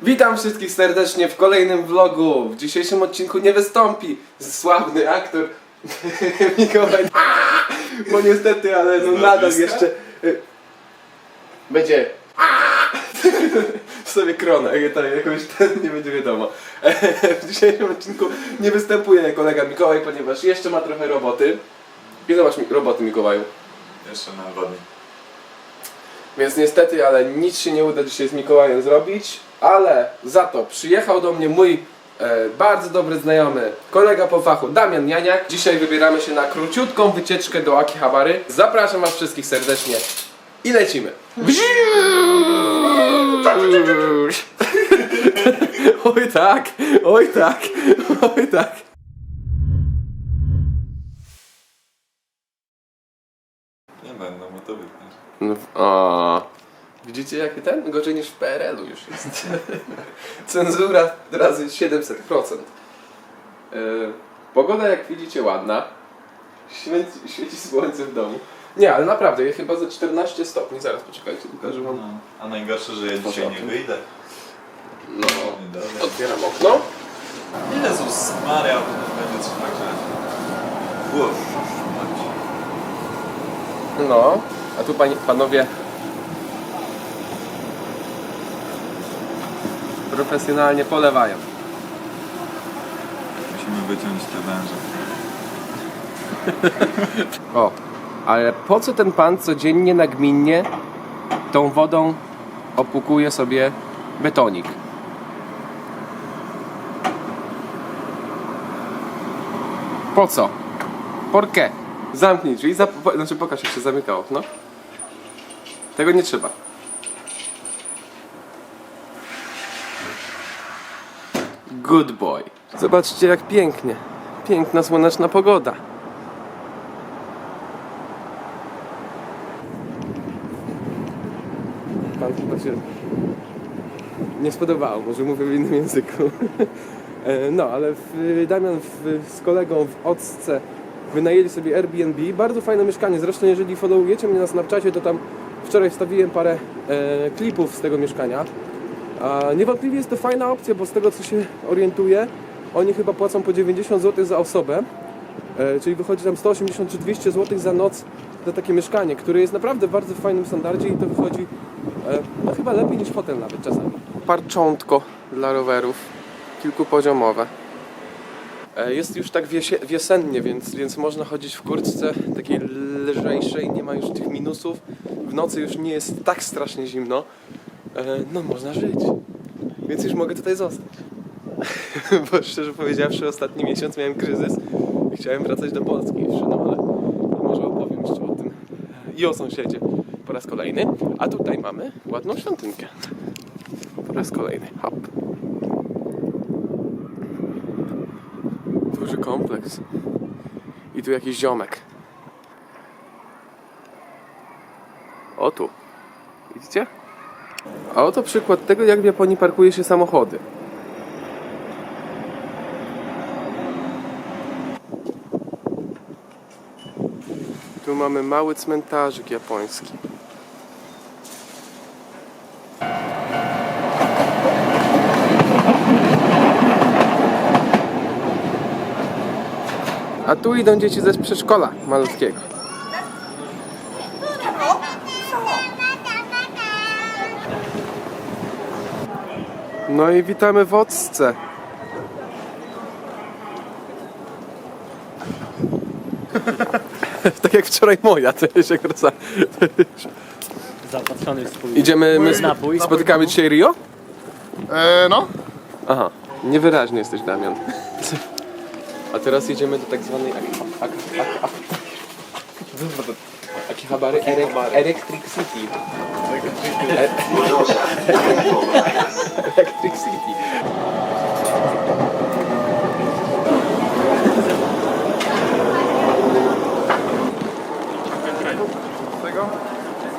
Witam wszystkich serdecznie w kolejnym vlogu. W dzisiejszym odcinku nie wystąpi sławny aktor Mikołaj. Bo niestety, ale no nadal jeszcze y, będzie sobie kronę, jak tam jakąś ten nie będzie wiadomo. W dzisiejszym odcinku nie występuje kolega Mikołaj, ponieważ jeszcze ma trochę roboty. Ile masz roboty Mikołaju? Jeszcze na wodnie. Więc niestety, ale nic się nie uda dzisiaj z Mikołajem zrobić, ale za to przyjechał do mnie mój e, bardzo dobry znajomy, kolega po fachu Damian Janiak. Dzisiaj wybieramy się na króciutką wycieczkę do Akihabary. Zapraszam Was wszystkich serdecznie i lecimy. Oj tak, oj tak, oj tak. Widzicie jaki ten? Gorzej niż w PRL-u już jest. Cenzura razy 700%. E, pogoda jak widzicie ładna. Świeci, świeci słońce w domu. Nie, ale naprawdę, ja chyba ze 14 stopni. Zaraz poczekajcie, pokażę wam. No. A najgorsze, że ja dzisiaj nie wyjdę. No, otwieram okno. Jezus Maria, będzie grzać. Uff. No, a tu panie, panowie profesjonalnie polewają. Musimy wyciąć te węże. O, ale po co ten pan codziennie nagminnie tą wodą opłukuje sobie betonik? Po co? Por qué? Zamknij drzwi, zap- znaczy pokaż jak się zamyka okno. Tego nie trzeba. Good boy. Zobaczcie jak pięknie. Piękna słoneczna pogoda. Pan chyba się nie spodobało, może mówię w innym języku. E, No, ale Damian z kolegą w Occe wynajęli sobie Airbnb. Bardzo fajne mieszkanie. Zresztą, jeżeli followujecie mnie na Snapchacie, to tam wczoraj wstawiłem parę e, klipów z tego mieszkania. A niewątpliwie jest to fajna opcja, bo z tego co się orientuję, oni chyba płacą po 90 zł za osobę. E, czyli wychodzi tam 180 czy 200 zł za noc za takie mieszkanie, które jest naprawdę w bardzo fajnym standardzie i to wychodzi e, no chyba lepiej niż hotel nawet czasami. Parczątko dla rowerów, kilkupoziomowe. E, Jest już tak wiesie, wiosennie, więc, więc można chodzić w kurtce takiej lżejszej, nie ma już tych minusów. W nocy już nie jest tak strasznie zimno. E, No można żyć. Więc już mogę tutaj zostać. Bo szczerze powiedziawszy, ostatni miesiąc miałem kryzys i chciałem wracać do Polski jeszcze, no ale może opowiem jeszcze o tym i o sąsiedzie po raz kolejny. A tutaj mamy ładną świątynkę. Po raz kolejny. Hop. Kompleks. I tu jakiś ziomek. O tu. Widzicie? A oto przykład tego, jak w Japonii parkuje się samochody. Tu mamy mały cmentarzyk japoński. A tu idą dzieci ze przedszkola malutkiego. No i witamy w Occe. tak jak wczoraj moja, to jest jak rosa. zaopatrzony w swój Idziemy, my sp- napój. spotykamy dzisiaj Rio? E, no. Aha, niewyraźny jesteś Damian. A teraz jedziemy do tak zwanej Ak- Ak- Ak- Ak- Akihabary Elec- Electric City. Electric City.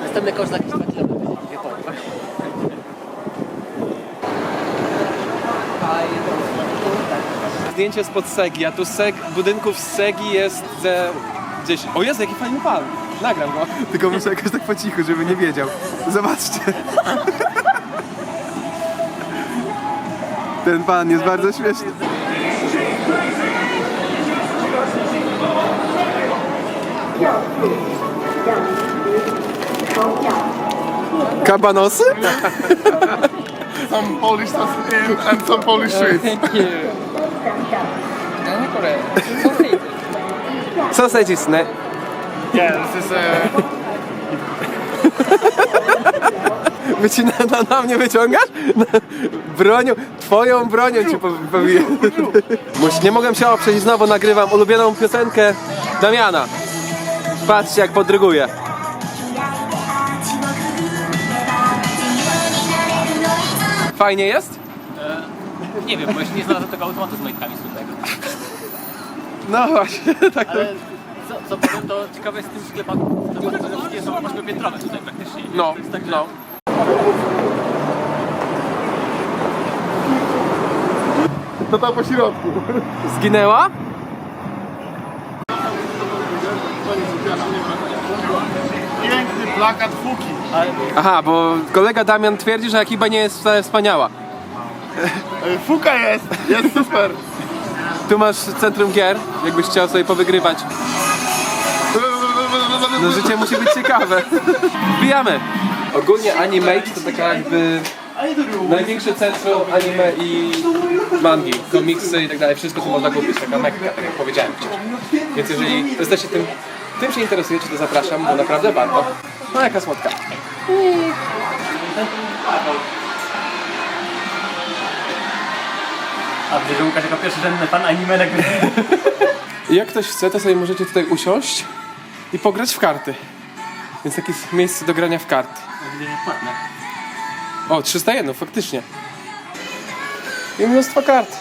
Następny koszt jakiś zdjęcie spod Segi, a tu seg, budynków z Segi jest ze gdzieś... O Jezu, jaki fajny pan! Nagram go. Tylko muszę jakoś tak po cichu, żeby nie wiedział. Zobaczcie. Ten pan jest bardzo śmieszny. Kabanosy? some Polish and some Polish streets. Thank you. sweets. Sausages, ne? Yeah, this is uh, Wycina, na, na mnie wyciągasz? Bronią, twoją bronią ci pow- powiem. Muś- Nie mogłem się oprzeć, znowu nagrywam ulubioną piosenkę Damiana. Patrzcie jak podryguje. Fajnie jest? Nie wiem, bo jeszcze nie znalazłem tego automatu z majtkami słynnego. No właśnie, tak. Ale co, co powiem, to ciekawe jest z tym sklepem, sklepem, że wszystkie są ośmiopiętrowe tutaj praktycznie. No, To jest tak, że no. to tam po środku. Zginęła? Piękny plakat Fuki. Aha, bo kolega Damian twierdzi, że Akiba nie jest wcale wspaniała. E, Fuka jest, jest super. Tu masz centrum gier, jakbyś chciał sobie powygrywać. No życie musi być ciekawe. Wbijamy! Ogólnie Animate to taka jakby największe centrum anime i mangi, komiksy i tak dalej. Wszystko tu można kupić, taka mekka, tak jak powiedziałem wcześniej. Więc jeżeli jesteście tym, tym się interesujecie, to zapraszam, bo naprawdę warto. No jaka słodka. A widzę, że Łukasz jako pierwszorzędny fan anime. I jak ktoś chce, to sobie możecie tutaj usiąść i pograć w karty. Więc takie jest miejsce do grania w karty. Widzę, że płatne. O, 301, faktycznie. I mnóstwo kart.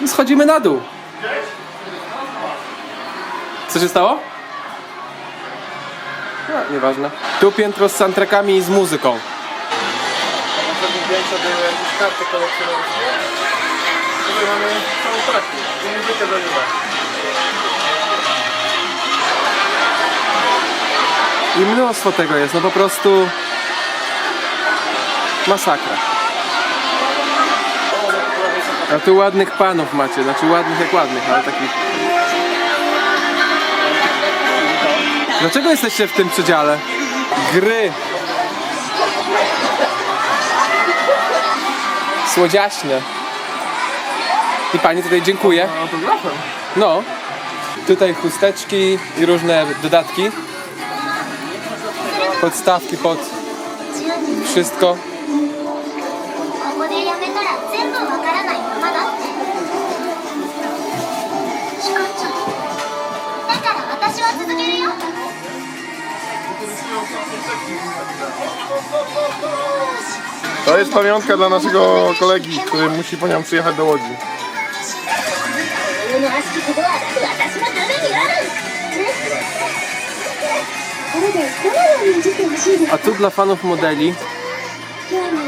I schodzimy na dół. Co się stało? No, nieważne. Tu piętro z soundtrackami i z muzyką. Większe były jakieś karty kolekcjonerskie. Tutaj mamy soundtracki i muzykę do nieba. I mnóstwo tego jest, no po prostu masakra. A tu ładnych panów macie, znaczy ładnych jak ładnych, ale takich. Dlaczego jesteście w tym przedziale? Gry. Słodziaśne. I pani tutaj dziękuję. Autografem. No. Tutaj chusteczki i różne dodatki. Podstawki pod wszystko. ここ to jest pamiątka dla naszego kolegi, który musi po nią przyjechać do Łodzi. A tu dla fanów modeli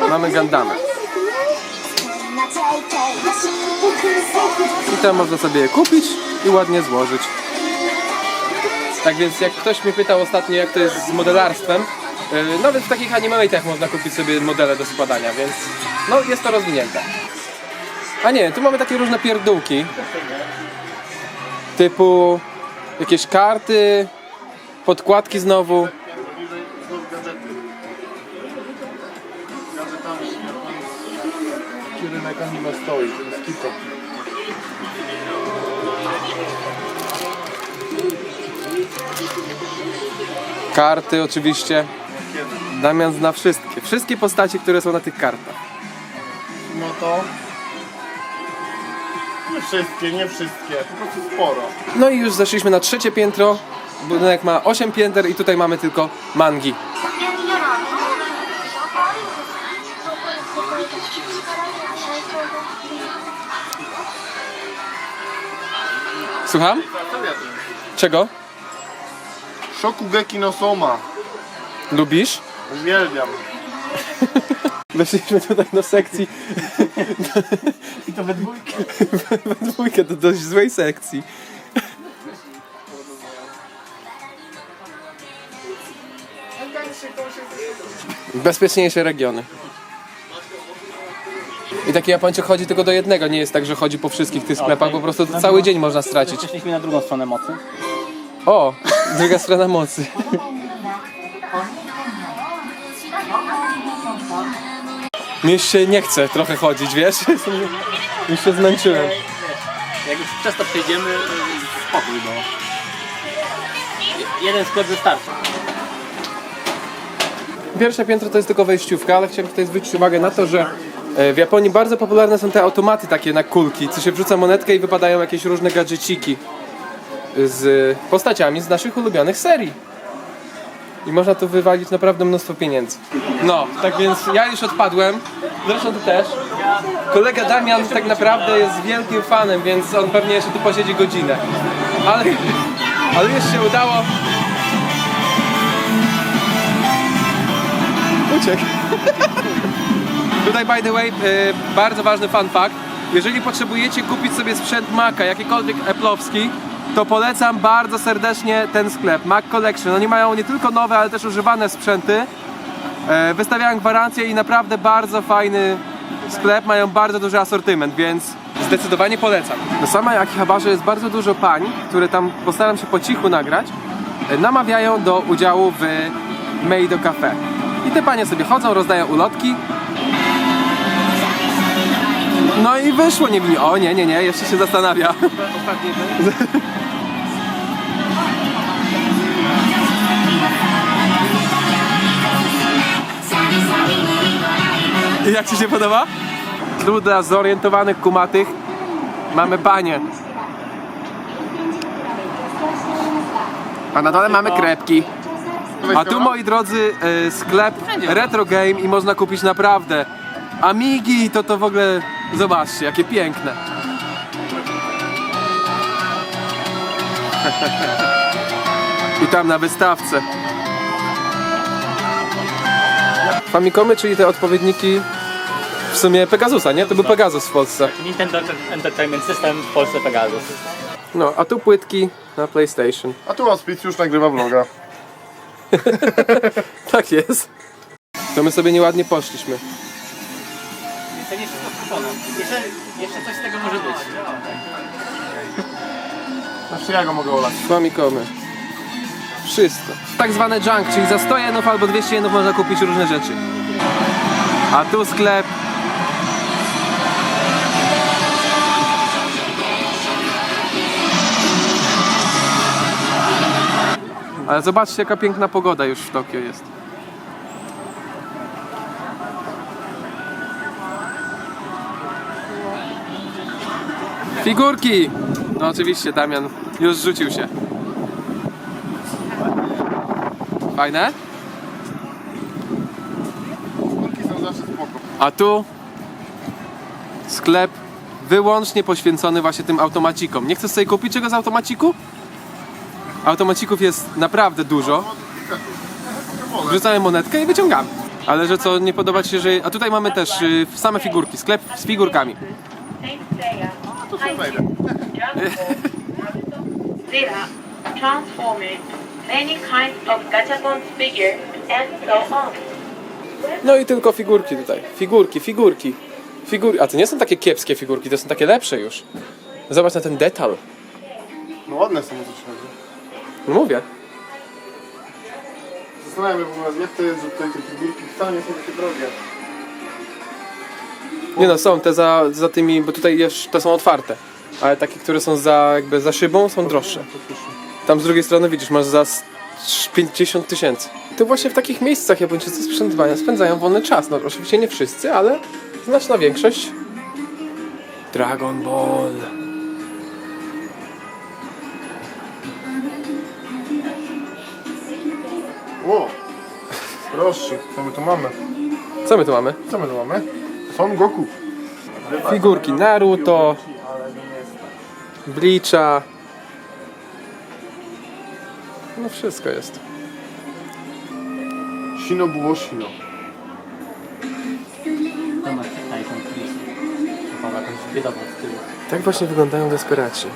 mamy Gandamę. I tam można sobie je kupić i ładnie złożyć. Tak więc jak ktoś mnie pytał ostatnio jak to jest z modelarstwem, nawet w takich animatach można kupić sobie modele do składania, więc no jest to rozwinięte. A nie, tu mamy takie różne pierdółki. Typu jakieś karty, podkładki znowu. Karty oczywiście. Damian zna wszystkie. Wszystkie postacie, które są na tych kartach. No to... Nie wszystkie, nie wszystkie, po prostu sporo. No i już zeszliśmy na trzecie piętro. Budynek ma 8 pięter i tutaj mamy tylko mangi. Słucham? Czego? Shokugeki no Soma. Lubisz? Uwielbiam. Weszliśmy tutaj do sekcji. I to we dwójkę. We dwójkę do dość złej sekcji. Bezpieczniejsze regiony. I taki Japończyk chodzi tylko do jednego, nie jest tak, że chodzi po wszystkich tych sklepach, po prostu to cały dzień można stracić. Przeszliśmy na drugą stronę mocy. O, druga strona mocy. Już się nie chce trochę chodzić, wiesz? Już się zmęczyłem. Jak już przez to przejdziemy, y, spokój, bo jeden sklep wystarczy. Pierwsze piętro to jest tylko wejściówka, ale chciałem tutaj zwrócić uwagę na to, że e, w Japonii bardzo popularne są te automaty takie na kulki, co się wrzuca monetkę i wypadają jakieś różne gadżeciki z postaciami z naszych ulubionych serii. I można tu wywalić naprawdę mnóstwo pieniędzy. No, tak więc ja już odpadłem, zresztą ty też. Kolega Damian tak naprawdę jest wielkim fanem, więc on pewnie jeszcze tu posiedzi godzinę. Ale, ale już się udało. Uciekł. Tutaj by the way, y, bardzo ważny fun fact. Jeżeli potrzebujecie kupić sobie sprzęt Maca, jakikolwiek Apple'owski, to polecam bardzo serdecznie ten sklep, Mac Collection. Oni mają nie tylko nowe, ale też używane sprzęty. E, Wystawiają gwarancję i naprawdę bardzo fajny sklep, mają bardzo duży asortyment, więc zdecydowanie polecam. Na samej Akihabarze jest bardzo dużo pań, które tam postaram się po cichu nagrać, e, namawiają do udziału w Meido Cafe. I te panie sobie chodzą, rozdają ulotki. No i wyszło nie mi. O nie, nie, nie, jeszcze się zastanawia. jak Ci się podoba? Tu dla zorientowanych kumatych mamy banie. A na dole mamy krepki. A tu moi drodzy e, sklep Retro Game i można kupić naprawdę Amigi, to to w ogóle zobaczcie, jakie piękne. I tam na wystawce. Famikomy, czyli te odpowiedniki w sumie Pegasusa, nie? To był Pegasus w Polsce. Nintendo Entertainment System w Polsce Pegasus. No, a tu płytki na PlayStation. A tu Hospic już nagrywa vloga. Tak jest. To my sobie nieładnie poszliśmy. To nie wszystko. Jeszcze, jeszcze coś z tego może być. Znaczy ja go mogę olać. Famikomy. Wszystko. Tak zwane junk, czyli za 100 jenów albo 200 jenów można kupić różne rzeczy. A tu sklep. Ale zobaczcie jaka piękna pogoda już w Tokio jest. Figurki! No oczywiście Damian już rzucił się. Fajne? Kulki są zawsze spoko. A tu sklep wyłącznie poświęcony właśnie tym automacikom. Nie chcesz sobie kupić czegoś z automaciku? Automacików jest naprawdę dużo. Wrzucamy monetkę i wyciągamy. Ale że co, nie podoba Ci się, że... A tutaj mamy też y, same figurki, sklep z figurkami. Zera, Transformers, many kinds of gachapons figure, and so on. No i tylko figurki tutaj. Figurki, figurki. Figur... A to nie są takie kiepskie figurki, to są takie lepsze już. Zobacz na ten detal. No ładne są chodzi. No mówię. Zastanawiam się w ogóle jak to jest, że tutaj te figurki wcale nie są takie drogie. Nie no, są te za, za tymi, bo tutaj jeszcze te są otwarte. Ale takie, które są za jakby za szybą są droższe. Tam z drugiej strony widzisz, masz za s- 50 tysięcy. To właśnie w takich miejscach Japończycy sprzętowania spędzają wolny czas. No oczywiście nie wszyscy, ale znaczna większość. Dragon Ball. O! Proszę, co my tu mamy? Co my tu mamy? Co my tu mamy? Son Goku. Figurki Naruto, Bleacha. No wszystko jest. Shino było Shino. Zobacz, Tyson Chris. Chyba jakąś biedową z tyłu. Tak właśnie wyglądają desperaci.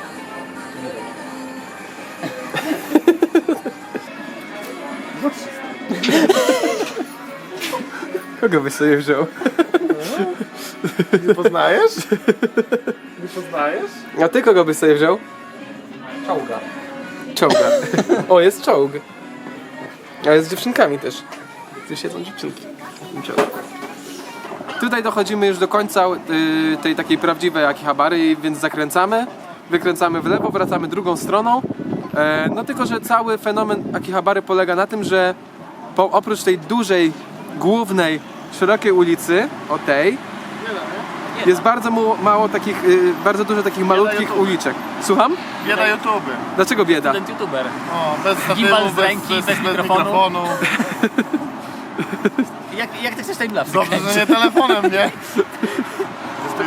Kogo byś sobie wziął? Nie poznajesz? Nie poznajesz? A ty kogo byś sobie wziął? Czołga. Czołga. O, jest czołg. A jest z dziewczynkami też. Tu siedzą dziewczynki. Tutaj dochodzimy już do końca y, tej takiej prawdziwej Akihabary, więc zakręcamy. Wykręcamy w lewo, wracamy drugą stroną. E, no tylko, że cały fenomen Akihabary polega na tym, że po, oprócz tej dużej, głównej, szerokiej ulicy, o tej, jest bardzo mu, mało takich, y, bardzo dużo takich malutkich YouTube. uliczek. Słucham? Bieda YouTube. Dlaczego bieda? Student youtuber. O, bez statywu, Gimbal z bez, ręki, bez, bez bez mikrofonu. mikrofonu. Jak, jak ty chcesz timelapse Dobrze, kręcić? że nie telefonem, nie?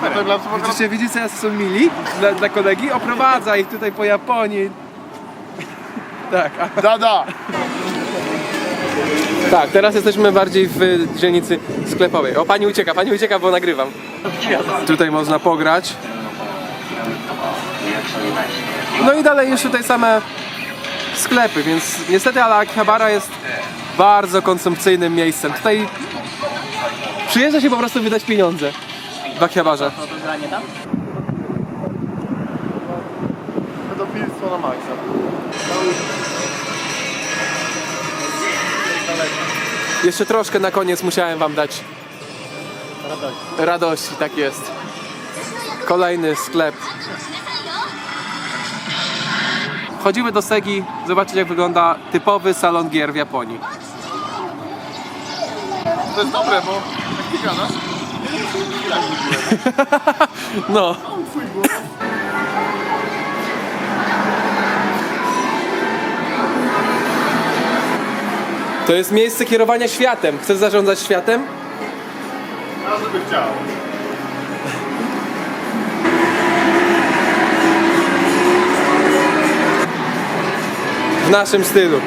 Tak dla Widzicie, widzicie, jak są mili dla, dla kolegi? Oprowadza ich tutaj po Japonii. Tak, a, Dada! Tak, teraz jesteśmy bardziej w dzielnicy sklepowej. O, pani ucieka, pani ucieka, bo nagrywam. Tutaj można pograć. No i dalej już tutaj same sklepy, więc niestety, ale Akihabara jest bardzo konsumpcyjnym miejscem. Tutaj przyjeżdża się po prostu wydać pieniądze w Akihabarze. Pedofilstwo na maksa. Jeszcze troszkę na koniec musiałem wam dać radości, tak jest. Kolejny sklep. Wchodzimy do Segi, zobaczyć jak wygląda typowy salon gier w Japonii. To jest dobre, bo jak ty gadasz, No. To jest miejsce kierowania światem. Chcesz zarządzać światem? każdy by chciał. W naszym stylu.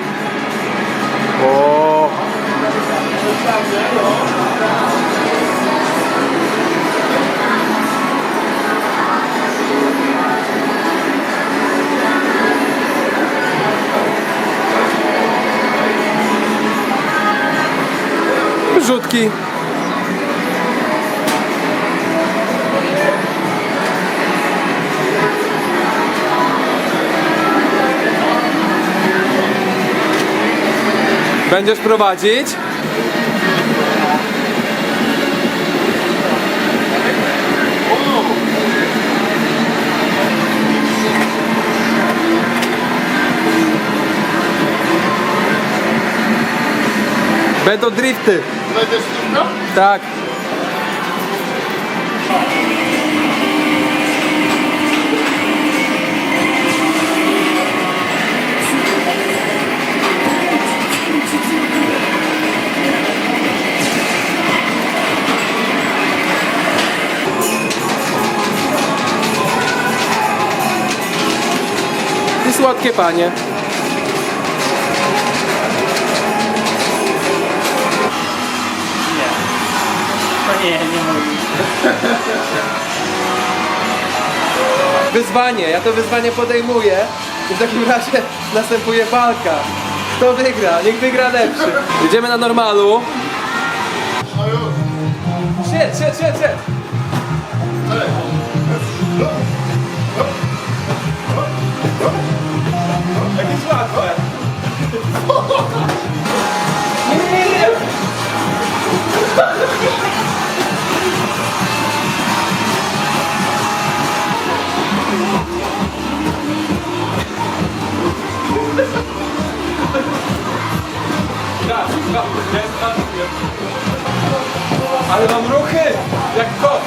O. Rzutki. Będziesz prowadzić? Będą drifty. Będziesz sztuka? Tak. Słodkie panie. Nie, nie mówi. Wyzwanie, ja to wyzwanie podejmuję i w takim razie następuje walka. Kto wygra? Niech wygra lepszy. Jedziemy na normalu. No. Siedź, siedź, siedź, siedź. Jakieś łatwe. Nie, nie, nie. Ale mam ruchy! Jak kot!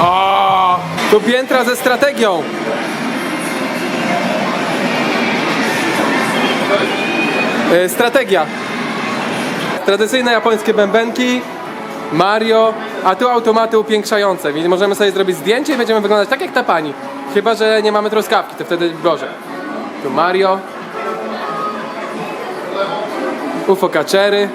O, to piętra ze strategią. Strategia. Tradycyjne japońskie bębenki, Mario, a tu automaty upiększające, więc możemy sobie zrobić zdjęcie i będziemy wyglądać tak jak ta pani. Chyba, że nie mamy truskawki, to wtedy gorzej. Tu Mario. UFO kaczery.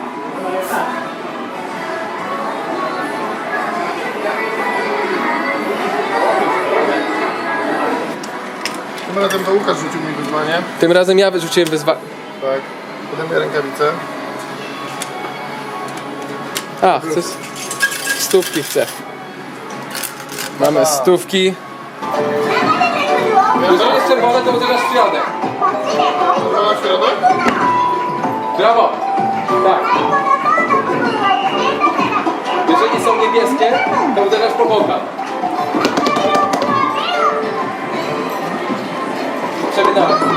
Tym razem to Łukasz rzucił mi wyzwanie. Tym razem ja wyrzuciłem wyzwanie. Tak. Podejmuję rękawice. A, chcesz? Stówki chcę. Mamy stówki. Jeżeli jest czerwone, to uderzasz w środek. Na środek? Brawo! Tak. Jeżeli są niebieskie, to uderzasz po bokach. Przeminałem.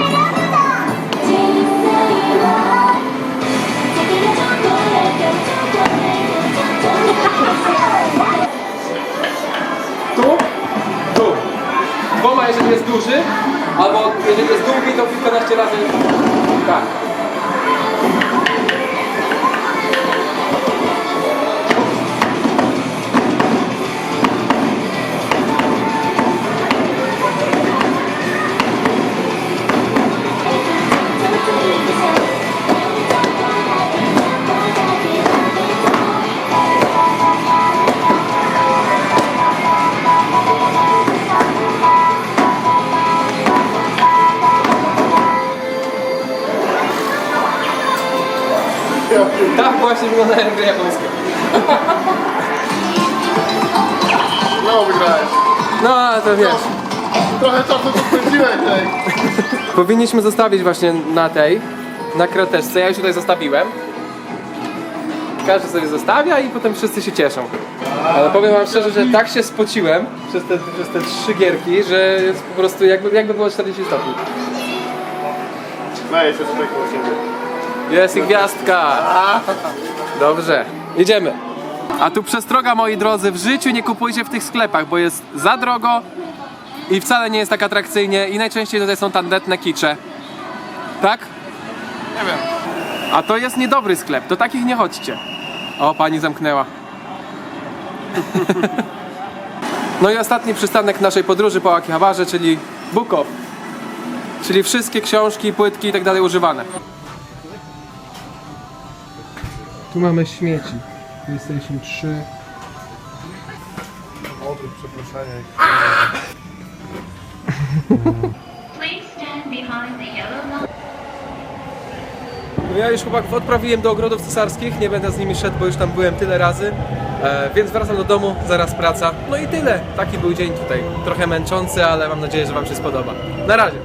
Duży, albo jeżeli jest długi, to kilkanaście razy. Tak. Tak właśnie wyglądają gry japońskie. No, wygrałeś. No, to wiesz. Trochę czasu tu spędziłeś, tej. Powinniśmy zostawić właśnie na tej, na krateczce. Ja już tutaj zostawiłem. Każdy sobie zostawia i potem wszyscy się cieszą. Ale powiem wam szczerze, że tak się spociłem przez te, przez te trzy gierki, że jest po prostu jakby, jakby było 40 stopni. Daję się tutaj koło siebie. Jest i gwiazdka! Dobrze, idziemy. A tu przestroga moi drodzy, w życiu nie kupujcie w tych sklepach, bo jest za drogo i wcale nie jest tak atrakcyjnie i najczęściej tutaj są tandetne kicze. Tak? Nie wiem. A to jest niedobry sklep, do takich nie chodźcie. O, pani zamknęła. No i ostatni przystanek naszej podróży po Akihabarze, czyli Bukow. Czyli wszystkie książki, płytki i tak dalej używane. Tu mamy śmieci. PlayStation 3. Odwrót, przepraszanie. Please stand behind the yellow line. No ja już chłopaków odprawiłem do ogrodów cesarskich, nie będę z nimi szedł, bo już tam byłem tyle razy. E, więc wracam do domu, zaraz praca. No i tyle. Taki był dzień tutaj. Trochę męczący, ale mam nadzieję, że Wam się spodoba. Na razie.